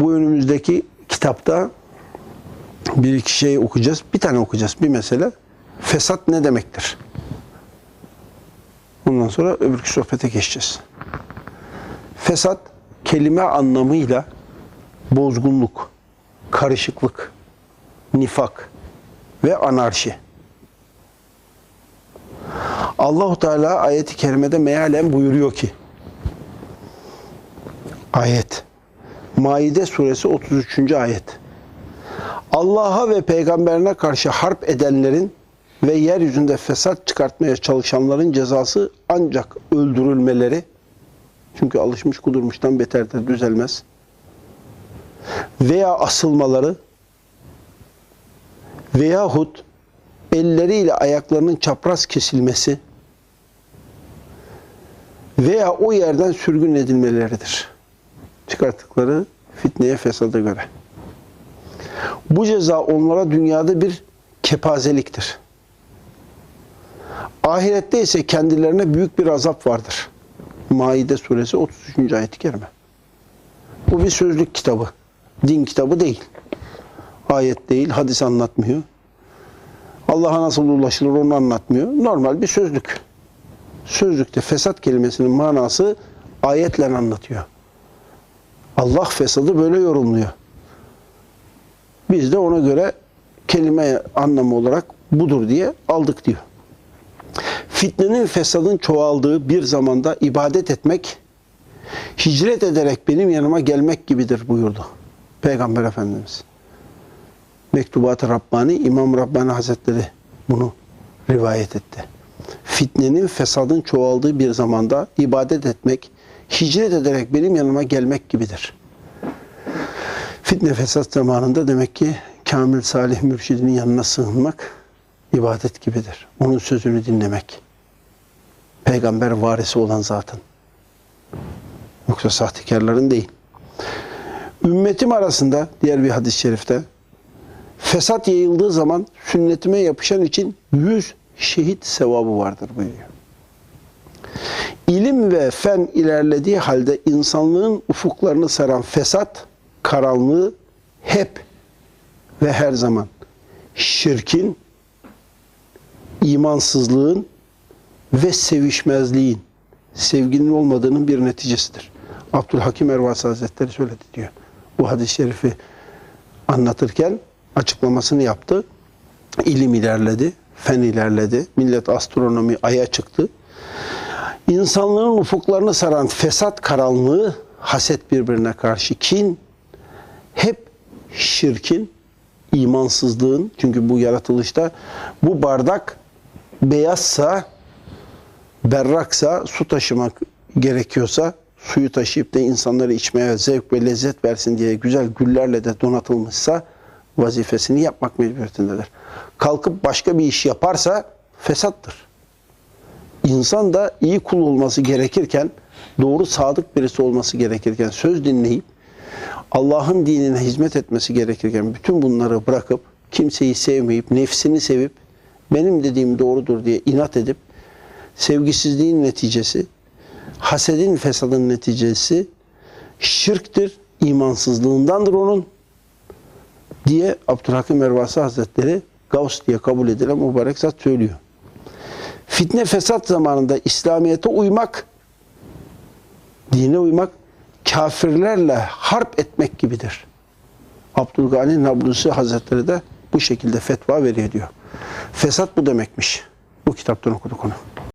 Bu önümüzdeki kitapta bir iki şey okuyacağız. Bir tane okuyacağız. Bir mesele. Fesat ne demektir? Ondan sonra öbürkü sohbete geçeceğiz. Fesat kelime anlamıyla bozgunluk, karışıklık, nifak ve anarşi. Allahu Teala ayeti kerimede mealen buyuruyor ki ayet Maide suresi 33. ayet Allah'a ve peygamberine karşı harp edenlerin ve yeryüzünde fesat çıkartmaya çalışanların cezası ancak öldürülmeleri çünkü alışmış kudurmuştan beterdir düzelmez veya asılmaları veyahut elleriyle ayaklarının çapraz kesilmesi veya o yerden sürgün edilmeleridir. Çıkarttıkları fitneye fesada göre. Bu ceza onlara dünyada bir kepazeliktir. Ahirette ise kendilerine büyük bir azap vardır. Maide suresi 33. ayet-i kerime. Bu bir sözlük kitabı. Din kitabı değil. Ayet değil, hadis anlatmıyor. Allah'a nasıl ulaşılır onu anlatmıyor. Normal bir sözlük. Sözlükte fesat kelimesinin manası ayetle anlatıyor. Allah fesadı böyle yorumluyor. Biz de ona göre kelime anlamı olarak budur diye aldık diyor. Fitnenin fesadın çoğaldığı bir zamanda ibadet etmek, hicret ederek benim yanıma gelmek gibidir buyurdu Peygamber Efendimiz. Mektubat-ı Rabbani, İmam Rabbani Hazretleri bunu rivayet etti. Fitnenin, fesadın çoğaldığı bir zamanda ibadet etmek, hicret ederek benim yanıma gelmek gibidir. Fitne fesat zamanında demek ki Kamil Salih Mürşidinin yanına sığınmak ibadet gibidir. Onun sözünü dinlemek. Peygamber varisi olan zaten. Yoksa sahtekarların değil. Ümmetim arasında diğer bir hadis-i şerifte fesat yayıldığı zaman sünnetime yapışan için yüz şehit sevabı vardır buyuruyor. İlim ve fen ilerlediği halde insanlığın ufuklarını saran fesat, karanlığı hep ve her zaman şirkin, imansızlığın ve sevişmezliğin, sevginin olmadığının bir neticesidir. Abdülhakim Ervasi Hazretleri söyledi diyor. Bu hadis-i şerifi anlatırken açıklamasını yaptı. İlim ilerledi, fen ilerledi, millet astronomi aya çıktı. İnsanlığın ufuklarını saran fesat karanlığı, haset birbirine karşı kin, hep şirkin, imansızlığın, çünkü bu yaratılışta bu bardak beyazsa, berraksa, su taşımak gerekiyorsa, suyu taşıyıp da insanları içmeye zevk ve lezzet versin diye güzel güllerle de donatılmışsa, vazifesini yapmak mecburiyetindedir. Kalkıp başka bir iş yaparsa fesattır. İnsan da iyi kul olması gerekirken, doğru sadık birisi olması gerekirken, söz dinleyip, Allah'ın dinine hizmet etmesi gerekirken bütün bunları bırakıp, kimseyi sevmeyip, nefsini sevip, benim dediğim doğrudur diye inat edip, sevgisizliğin neticesi, hasedin fesadın neticesi, şirktir, imansızlığındandır onun diye Abdülhakim Ervasi Hazretleri Gavs diye kabul edilen mübarek zat söylüyor. Fitne fesat zamanında İslamiyet'e uymak, dine uymak, kafirlerle harp etmek gibidir. Abdülgani Nablusi Hazretleri de bu şekilde fetva veriyor diyor. Fesat bu demekmiş. Bu kitaptan okuduk onu.